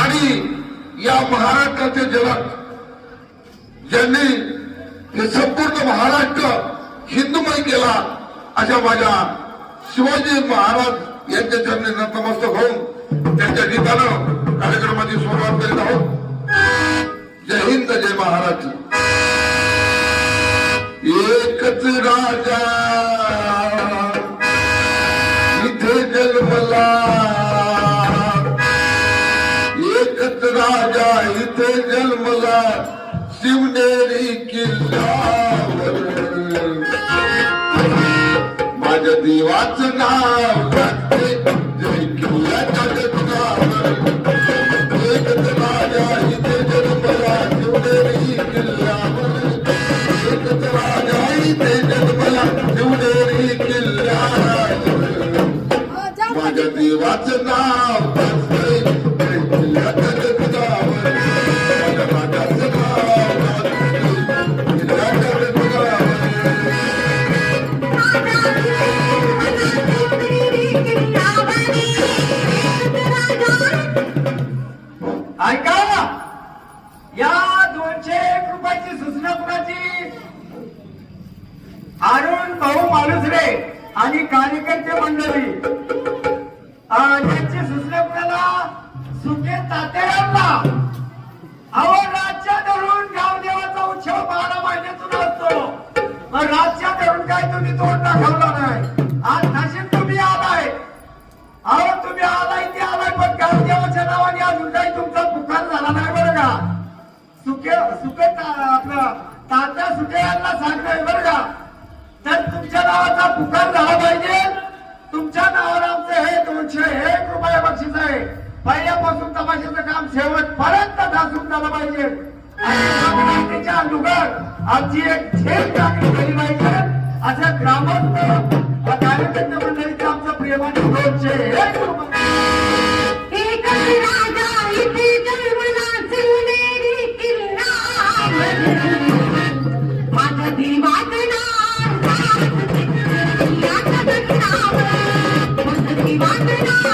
आणि या महाराष्ट्राचे जनक ज्यांनी हे संपूर्ण महाराष्ट्र हिंदुमय केला अशा माझ्या शिवाजी महाराज यांच्या चरणी नतमस्तक होऊन त्यांच्या गीतानं कार्यक्रमाची सुरुवात करीत आहोत. जय हिंद जय महाराज. एकच राजा. राजा इथे जन्मला शिवनेरी किल्ला माझ्या देवाचं नाव अरुण भाऊ माणुसरे आणि कार्यकर्ते मंडळी. अं, यांची सूचना कुणाला सुके तात्याला अहो राज्य धरून गावदेवाचा उत्सव बारा महिन्यातून असतो मग राज्य धरून काय तुम्ही तोंड दाखवला? तुमच्या नावाचा पुकार झाला पाहिजे. तुमच्या नावावर आमचं हे दोनशे एक रुपये बक्षीस आहे. पहिल्यापासून तमाशाचं काम शेवटपर्यंत धासून झालं पाहिजे. आणि आमची एक झेल टाकली गेली पाहिजे. असं ग्रामस्थ Mandela!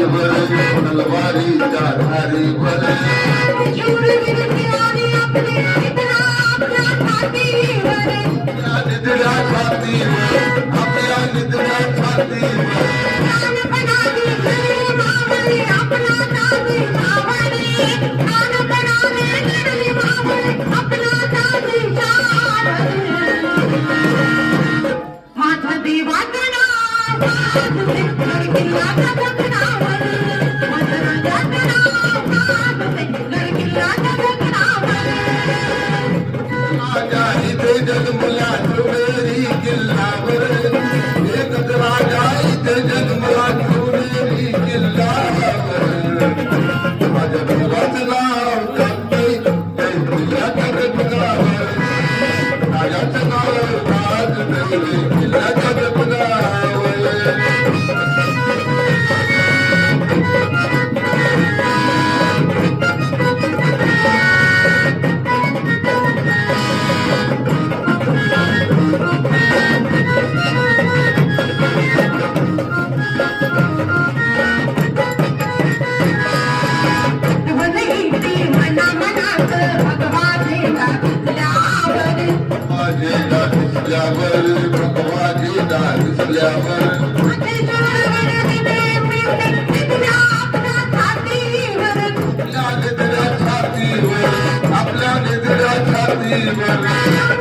جب وہ پھول لواری چارارے परले भगवान जी दानसल्यावर छाती हर आपल्या छाती बने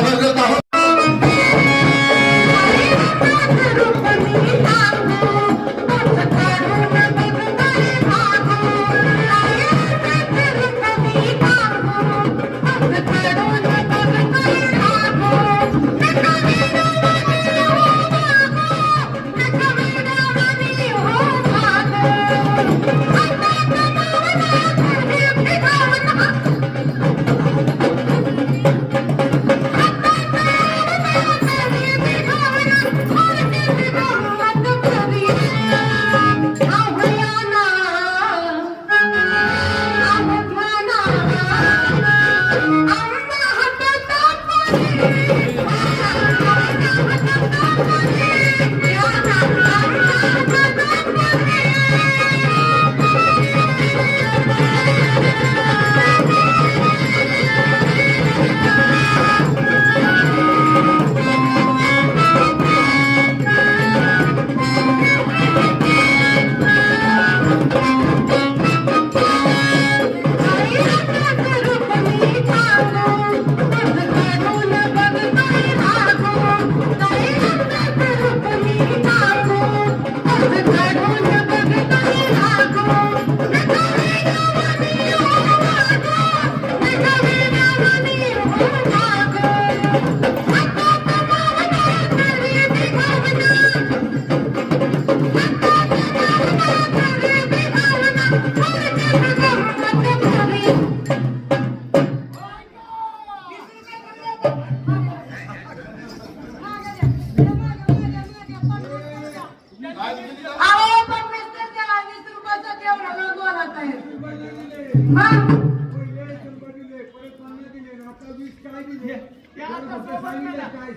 তাদেরকে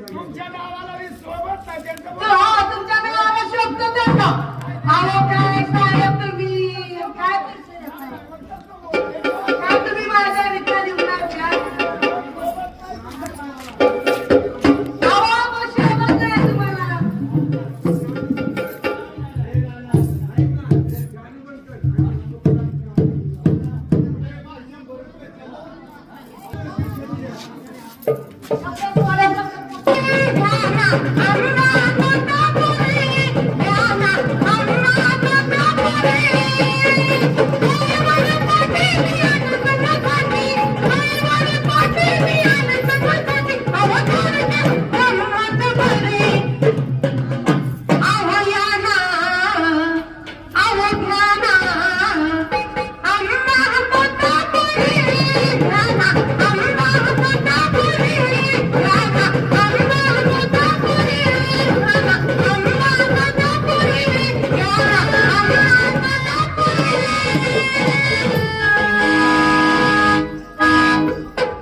तुमच्या नावाला वीस सोबत नाही त्यांचं तुमच्या शोधतो त्यांना. अहो, काय तुम्ही, काय I'm